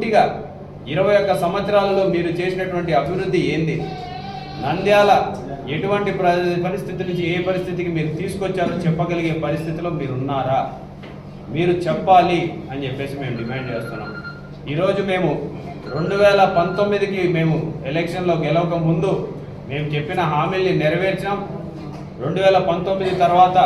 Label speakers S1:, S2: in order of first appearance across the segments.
S1: పూర్తిగా ఇరవై ఒక్క సంవత్సరాలలో మీరు చేసినటువంటి అభివృద్ధి ఏంది? నంద్యాల ఎటువంటి ప్ర- పరిస్థితి నుంచి ఏ పరిస్థితికి మీరు తీసుకొచ్చారో చెప్పగలిగే పరిస్థితిలో మీరు ఉన్నారా మీరు చెప్పాలి అని చెప్పేసి మేము డిమాండ్ చేస్తున్నాం. ఈరోజు మేము రెండు వేల పంతొమ్మిదికి మేము ఎలక్షన్లో గెలవక ముందు మేము చెప్పిన హామీల్ని నెరవేర్చాం రెండు వేల పంతొమ్మిది తర్వాత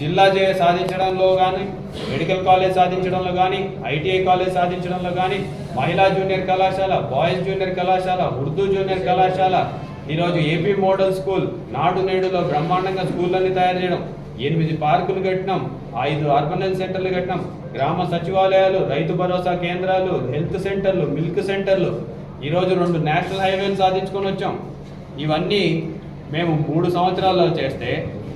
S1: జిల్లా జయ సాధించడంలో కానీ మెడికల్ కాలేజ్ సాధించడంలో కానీ ఐటీఐ కాలేజ్ సాధించడంలో కానీ మహిళా జూనియర్ కళాశాల బాయ్స్ జూనియర్ కళాశాల ఉర్దూ జూనియర్ కళాశాల ఈరోజు ఏపీ మోడల్ స్కూల్ నాడు నేడులో బ్రహ్మాండంగా స్కూళ్ళని తయారు చేయడం ఎనిమిది పార్కులు కట్టినాం ఐదు అర్బనల్ సెంటర్లు కట్టినాం గ్రామ సచివాలయాలు రైతు భరోసా కేంద్రాలు హెల్త్ సెంటర్లు మిల్క్ సెంటర్లు ఈరోజు రెండు నేషనల్ హైవేలు సాధించుకొని వచ్చాం. ఇవన్నీ మేము మూడు సంవత్సరాల్లో చేస్తే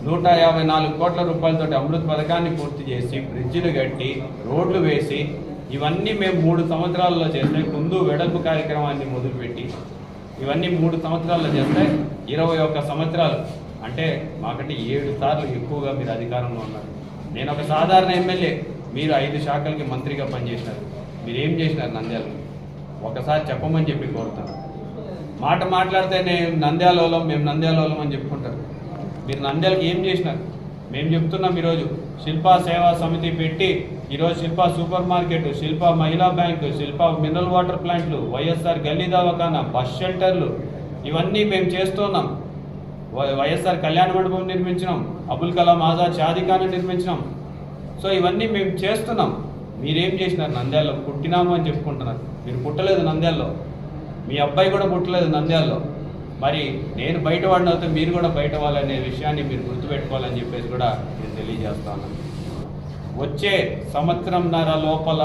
S1: నూట యాభై నాలుగు కోట్ల రూపాయలతో అమృత్ పథకాన్ని పూర్తి చేసి బ్రిడ్జిలు కట్టి రోడ్లు వేసి ఇవన్నీ మేము మూడు సంవత్సరాల్లో చేస్తే కుందు వెడల్పు కార్యక్రమాన్ని మొదలుపెట్టి ఇవన్నీ మూడు సంవత్సరాల్లో చేస్తే ఇరవై ఒక్క సంవత్సరాలు. అంటే మాకంటే ఏడు సార్లు ఎక్కువగా మీరు అధికారంలో ఉన్నారు. నేను ఒక సాధారణ ఎమ్మెల్యే మీరు ఐదు శాఖలకి మంత్రిగా పనిచేసినారు. మీరు ఏం చేసినారు నంద్యాల? ఒకసారి చెప్పమని చెప్పి కోరుతాను. మాట మాట్లాడితే నేను నంద్యాలలో మేము నంద్యాలలో అని చెప్పుకుంటారు. మీరు నంద్యాలకి ఏం చేసినారు మేము చెప్తున్నాం ఈరోజు. శిల్పా సేవా సమితి పెట్టి ఈరోజు శిల్పా సూపర్ మార్కెట్ శిల్పా మహిళా బ్యాంకు శిల్పా మినరల్ వాటర్ ప్లాంట్లు వైఎస్ఆర్ గల్లీ దవాఖానా బస్ షెల్టర్లు ఇవన్నీ మేము చేస్తున్నాం. వై- వైఎస్ఆర్ కళ్యాణ మండపం నిర్మించినాం అబుల్ కలాం ఆజాద్ షాదిఖాను నిర్మించినాం. సో ఇవన్నీ మేము చేస్తున్నాం. మీరేం చేసినారు? నంద్యాలలో పుట్టినాము అని చెప్పుకుంటున్నారు. మీరు పుట్టలేదు నంద్యాలలో. మీ అబ్బాయి కూడా పుట్టలేదు నంద్యాలలో. మరి నేను బయట వాడిని అవుతే మీరు కూడా బయట వాళ్ళనే విషయాన్ని మీరు గుర్తుపెట్టుకోవాలని చెప్పేసి కూడా నేను తెలియజేస్తాను వచ్చే సంవత్సరంన్నర లోపల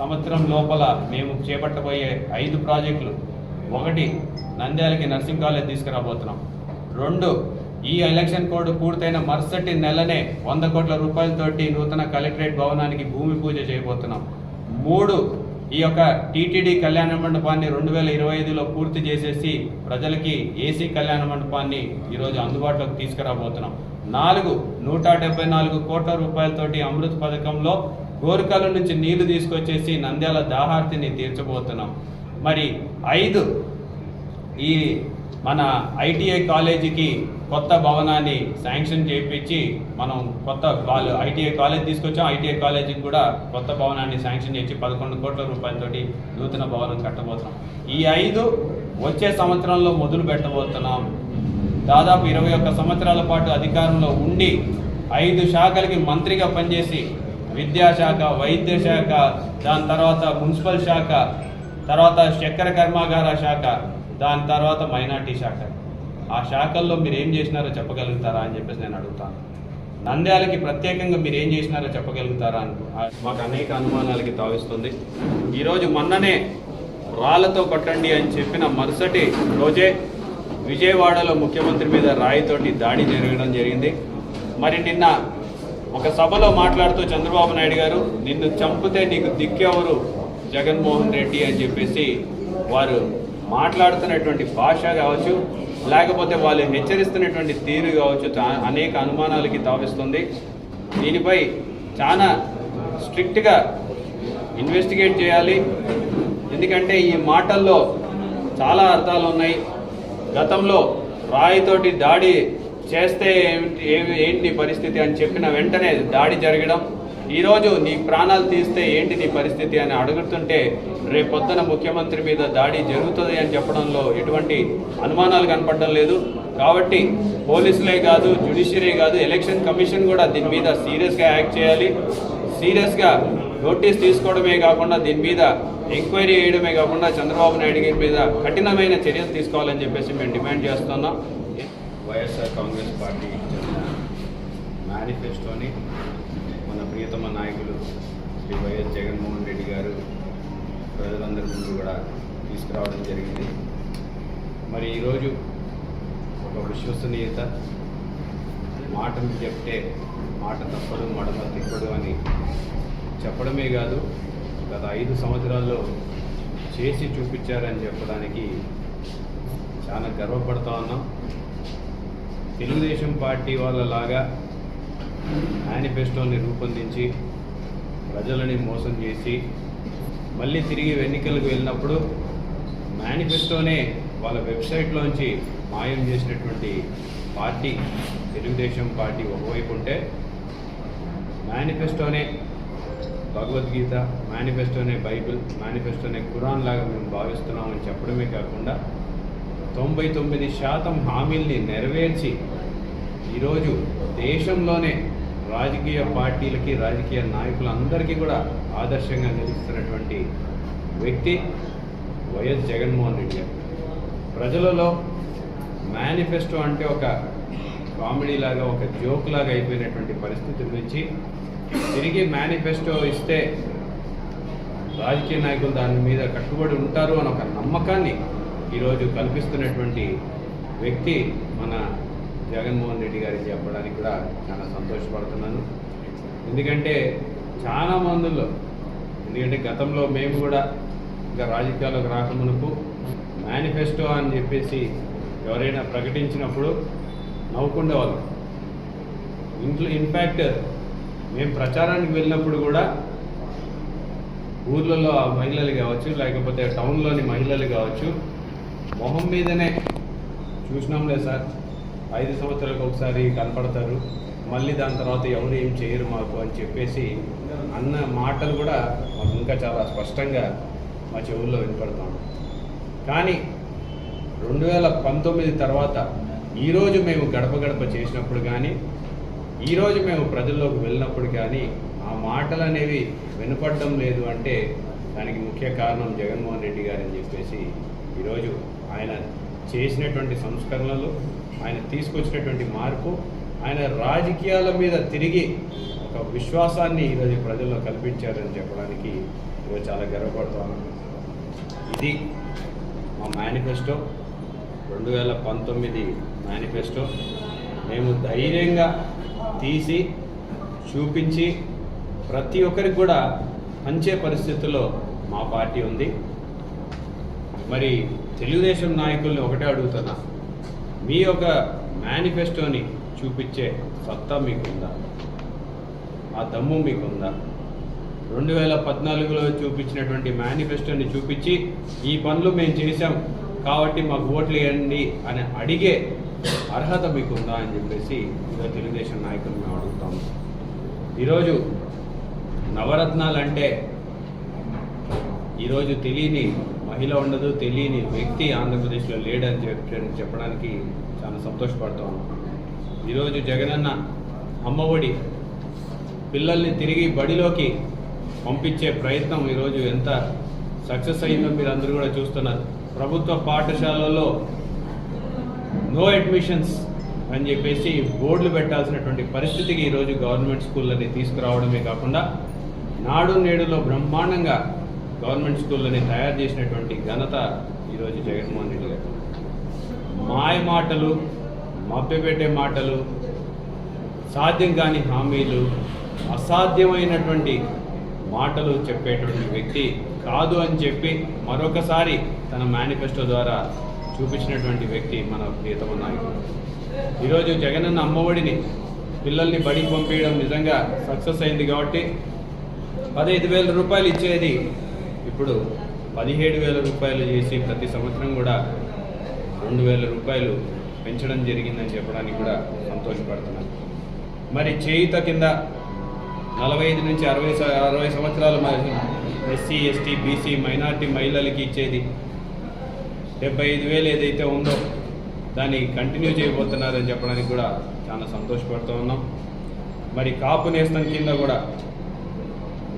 S1: సంవత్సరం లోపల మేము చేపట్టబోయే ఐదు ప్రాజెక్టులు ఒకటి నంద్యాలకి నర్సింగ్ కాలేజ్ తీసుకురాబోతున్నాం. రెండు ఈ ఎలక్షన్ కోడ్ పూర్తయిన మరుసటి నెలనే వంద కోట్ల రూపాయలతోటి నూతన కలెక్టరేట్ భవనానికి భూమి పూజ చేయబోతున్నాం. మూడు ఈ యొక్క టీటీడీ కళ్యాణ మండపాన్ని రెండు వేల ఇరవై ఐదులో పూర్తి చేసేసి ప్రజలకి ఏసీ కళ్యాణ మండపాన్ని ఈరోజు అందుబాటులోకి తీసుకురాబోతున్నాం. నాలుగు నూట డెబ్బై నాలుగు కోట్ల రూపాయలతోటి అమృత్ పథకంలో గోరికల నుంచి నీళ్ళు తీసుకొచ్చేసి నంద్యాల దాహార్తిని తీర్చబోతున్నాం. మరి ఐదు ఈ మన ఐటీఐ కాలేజీకి కొత్త భవనాన్ని శాంక్షన్ చేయించి మనం కొత్త వాళ్ళు ఐటీఐ కాలేజ్ తీసుకొచ్చాం. ఐటీఐ కాలేజీకి కూడా కొత్త భవనాన్ని శాంక్షన్ చేసి పదకొండు కోట్ల రూపాయలతోటి నూతన భవనం కట్టబోతున్నాం. ఈ ఐదు వచ్చే సంవత్సరంలో మొదలు పెట్టబోతున్నాం. దాదాపు ఇరవై ఒక్క సంవత్సరాల పాటు అధికారంలో ఉండి ఐదు శాఖలకి మంత్రిగా పనిచేసి విద్యాశాఖ వైద్య శాఖ దాని తర్వాత మున్సిపల్ శాఖ తర్వాత చక్కెర కర్మాగార శాఖ దాని తర్వాత మైనార్టీ శాఖ. ఆ శాఖల్లో మీరు ఏం చేసినారో చెప్పగలుగుతారా అని చెప్పేసి నేను అడుగుతాను. నంద్యాలకి ప్రత్యేకంగా మీరు ఏం చేసినారో చెప్పగలుగుతారా అని మాకు అనేక అనుమానాలకి తావిస్తుంది. ఈరోజు మొన్ననే రాళ్ళతో కొట్టండి అని చెప్పిన మరుసటి రోజే విజయవాడలో ముఖ్యమంత్రి మీద రాయితోటి దాడి జరగడం జరిగింది. మరి నిన్న ఒక సభలో మాట్లాడుతూ చంద్రబాబు నాయుడు గారు నిన్ను చంపితే నీకు దిక్కెవరు జగన్మోహన్ రెడ్డి అని చెప్పేసి వారు మాట్లాడుతున్నటువంటి భాష కావచ్చు లేకపోతే వాళ్ళు హెచ్చరిస్తున్నటువంటి తీరు కావచ్చు చా- అనేక అనుమానాలకి తావిస్తుంది. దీనిపై చాలా స్ట్రిక్ట్గా ఇన్వెస్టిగేట్ చేయాలి. ఎందుకంటే ఈ మాటల్లో చాలా అర్థాలు ఉన్నాయి. గతంలో రాయితోటి దాడి చేస్తే ఏమిటి ఏంటి పరిస్థితి అని చెప్పిన వెంటనే దాడి జరగడం ఈరోజు నీ ప్రాణాలు తీస్తే ఏంటి నీ పరిస్థితి అని అడుగుతుంటే రేపొద్దున ముఖ్యమంత్రి మీద దాడి జరుగుతుంది అని చెప్పడంలో ఎటువంటి అనుమానాలు కనపడడం లేదు. కాబట్టి పోలీసులే కాదు జ్యుడిషియరీ కాదు ఎలక్షన్ కమిషన్ కూడా దీని మీద సీరియస్గా యాక్ట్ చేయాలి. సీరియస్గా నోటీస్ తీసుకోవడమే కాకుండా దీని మీద ఎంక్వైరీ చేయడమే కాకుండా చంద్రబాబు నాయుడు గారి మీద కఠినమైన చర్యలు తీసుకోవాలని చెప్పేసి మేము డిమాండ్ చేస్తున్నాం.
S2: వైఎస్ఆర్ కాంగ్రెస్ పార్టీ మేనిఫెస్టోని మన ప్రియతమ నాయకులు శ్రీ వైఎస్ జగన్మోహన్ రెడ్డి గారు ప్రజలందరి ముందు కూడా తీసుకురావడం జరిగింది. మరి ఈరోజు ఒక విశ్వసనీయత మాటను చెప్తే మాట తప్పడు మడమ తిప్పడు అని చెప్పడమే కాదు గత ఐదు సంవత్సరాల్లో చేసి చూపించారని చెప్పడానికి చాలా గర్వపడతా ఉన్నాం. తెలుగుదేశం పార్టీ వాళ్ళలాగా మేనిఫెస్టోని రూపొందించి ప్రజలని మోసం చేసి మళ్ళీ తిరిగి ఎన్నికలకు వెళ్ళినప్పుడు మేనిఫెస్టోనే వాళ్ళ వెబ్సైట్లోంచి మాయం చేసినటువంటి పార్టీ తెలుగుదేశం పార్టీ ఒకవైపు ఉంటే మేనిఫెస్టోనే భగవద్గీత మేనిఫెస్టోనే బైబిల్ మేనిఫెస్టోనే ఖురాన్ లాగా మేము భావిస్తున్నామని చెప్పడమే కాకుండా తొంభై తొమ్మిది శాతం హామీల్ని నెరవేర్చి ఈరోజు దేశంలోనే రాజకీయ పార్టీలకి రాజకీయ నాయకులందరికీ కూడా ఆదర్శంగా నిలుస్తున్నటువంటి వ్యక్తి వైఎస్ జగన్మోహన్ రెడ్డి గారు. ప్రజలలో మేనిఫెస్టో అంటే ఒక కామెడీ లాగా ఒక జోక్ లాగా అయిపోయినటువంటి పరిస్థితి నుంచి తిరిగి మేనిఫెస్టో ఇస్తే రాజకీయ నాయకులు దాని మీద కట్టుబడి ఉంటారు అని ఒక నమ్మకాన్ని ఈరోజు కల్పిస్తున్నటువంటి వ్యక్తి మన జగన్మోహన్ రెడ్డి గారికి చెప్పడానికి కూడా చాలా సంతోషపడుతున్నాను. ఎందుకంటే చాలా మందుల్లో ఎందుకంటే గతంలో మేము కూడా ఇంకా రాజకీయాల్లోకి రాకమునుపు మేనిఫెస్టో అని చెప్పేసి ఎవరైనా ప్రకటించినప్పుడు నవ్వుకుండేవాళ్ళం ఇంట్లో ఇన్ఫ్యాక్ట్ మేము ప్రచారానికి వెళ్ళినప్పుడు కూడా ఊర్లలో ఆ మహిళలు కావచ్చు లేకపోతే టౌన్లోని మహిళలు కావచ్చు మొహం మీదనే చూసినాంలే సార్. ఐదు సంవత్సరాలకు ఒకసారి కనపడతారు. మళ్ళీ దాని తర్వాత ఎవరు ఏం చేయరు మాకు అని చెప్పేసి అన్న మాటలు కూడా మాకు ఇంకా చాలా స్పష్టంగా మా చెవుల్లో వినపడతాం కానీ రెండు వేల పంతొమ్మిది తర్వాత ఈరోజు మేము గడప గడప చేసినప్పుడు కానీ ఈరోజు మేము ప్రజల్లోకి వెళ్ళినప్పుడు కానీ ఆ మాటలు అనేవి వినపడడం లేదు అంటే దానికి ముఖ్య కారణం జగన్మోహన్ రెడ్డి గారు అని చెప్పేసి ఈరోజు ఆయన చేసినటువంటి సంస్కరణలు ఆయన తీసుకొచ్చినటువంటి మార్పు ఆయన రాజకీయాల మీద తిరిగి ఒక విశ్వాసాన్ని ఈరోజు ప్రజల్లో కల్పించారని చెప్పడానికి ఈరోజు చాలా గర్వపడుతున్నాను ఇది మా మేనిఫెస్టో రెండు వేల పంతొమ్మిది మేనిఫెస్టో. మేము ధైర్యంగా తీసి చూపించి ప్రతి ఒక్కరికి కూడా పంచే పరిస్థితుల్లో మా పార్టీ ఉంది. మరి తెలుగుదేశం నాయకుల్ని ఒకటే అడుగుతున్నా. మీ యొక్క మేనిఫెస్టోని చూపించే సత్తా మీకుందా? ఆ దమ్ము మీకుందా? రెండు వేల పద్నాలుగులో చూపించినటువంటి మేనిఫెస్టోని చూపించి ఈ పనులు మేము చేశాం కాబట్టి మాకు ఓట్లు వేయండి అని అడిగే అర్హత మీకుందా అని చెప్పేసి ఈరోజు తెలుగుదేశం నాయకులు మేము అడుగుతాము. ఈరోజు నవరత్నాలు అంటే ఈరోజు తెలియని మహిళ ఉండదు తెలియని వ్యక్తి ఆంధ్రప్రదేశ్లో లేడని చెప్పి చెప్పడానికి చాలా సంతోషపడుతూ ఉన్నాం. ఈరోజు జగనన్న అమ్మఒడి పిల్లల్ని తిరిగి బడిలోకి పంపించే ప్రయత్నం ఈరోజు ఎంత సక్సెస్ అయిందో మీరు అందరూ కూడా చూస్తున్నారు. ప్రభుత్వ పాఠశాలల్లో నో అడ్మిషన్స్ అని చెప్పేసి బోర్డులు పెట్టాల్సినటువంటి పరిస్థితికి ఈరోజు గవర్నమెంట్ స్కూళ్ళని తీసుకురావడమే కాకుండా నాడు నేడులో బ్రహ్మాండంగా గవర్నమెంట్ స్కూళ్ళని తయారు చేసినటువంటి ఘనత ఈరోజు జగన్మోహన్ రెడ్డి గారు. మాయ మాటలు మభ్యపెట్టే మాటలు సాధ్యం కాని హామీలు అసాధ్యమైనటువంటి మాటలు చెప్పేటువంటి వ్యక్తి కాదు అని చెప్పి మరొకసారి తన మేనిఫెస్టో ద్వారా చూపించినటువంటి వ్యక్తి మన ప్రియతమ నాయకుడు. ఈరోజు జగనన్న అమ్మఒడిని పిల్లల్ని బడికి పంపించడం నిజంగా సక్సెస్ అయింది కాబట్టి పదహైదు వేల రూపాయలు ఇచ్చేది ఇప్పుడు పదిహేడు వేల రూపాయలు చేసి ప్రతి సంవత్సరం కూడా రెండు వేల రూపాయలు పెంచడం జరిగిందని చెప్పడానికి కూడా సంతోషపడుతున్నాను. మరి చేయుత కింద నలభై ఐదు నుంచి అరవై అరవై సంవత్సరాల ఎస్సీ ఎస్టీ బీసీ మైనార్టీ మహిళలకి ఇచ్చేది డెబ్బై ఐదు వేలు ఏదైతే ఉందో దాన్ని కంటిన్యూ చేయబోతున్నారని చెప్పడానికి కూడా చాలా సంతోషపడుతూ ఉన్నాం. మరి కాపు నేస్తం కింద కూడా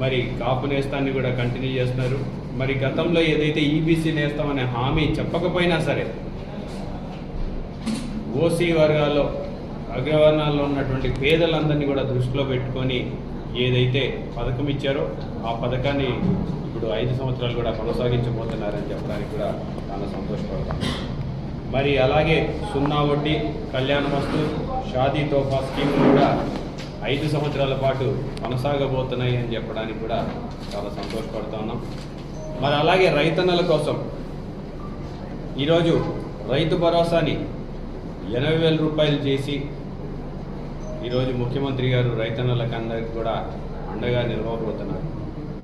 S2: మరి కాపు నేస్తాన్ని కూడా కంటిన్యూ చేస్తున్నారు. మరి గతంలో ఏదైతే ఈబీసీ నేస్తామనే హామీ చెప్పకపోయినా సరే ఓసీ వర్గాల్లో అగ్రవర్ణాల్లో ఉన్నటువంటి పేదలందరినీ కూడా దృష్టిలో పెట్టుకొని ఏదైతే పథకం ఇచ్చారో ఆ పథకాన్ని ఇప్పుడు ఐదు సంవత్సరాలు కూడా కొనసాగించబోతున్నారని చెప్పడానికి కూడా చాలా సంతోషపడతాం. మరి అలాగే సున్నా వడ్డీ కళ్యాణ వస్తు షాదీ తోఫా స్కీమ్ కూడా ఐదు సంవత్సరాల పాటు కొనసాగబోతున్నాయి అని చెప్పడానికి కూడా చాలా సంతోషపడుతూ ఉన్నాం. మరి అలాగే రైతన్నల కోసం ఈరోజు రైతు భరోసాని ఎనభై వేల రూపాయలు చేసి ఈరోజు ముఖ్యమంత్రి గారు రైతన్నలకు అందరికి కూడా అండగా నిలవబోతున్నారు.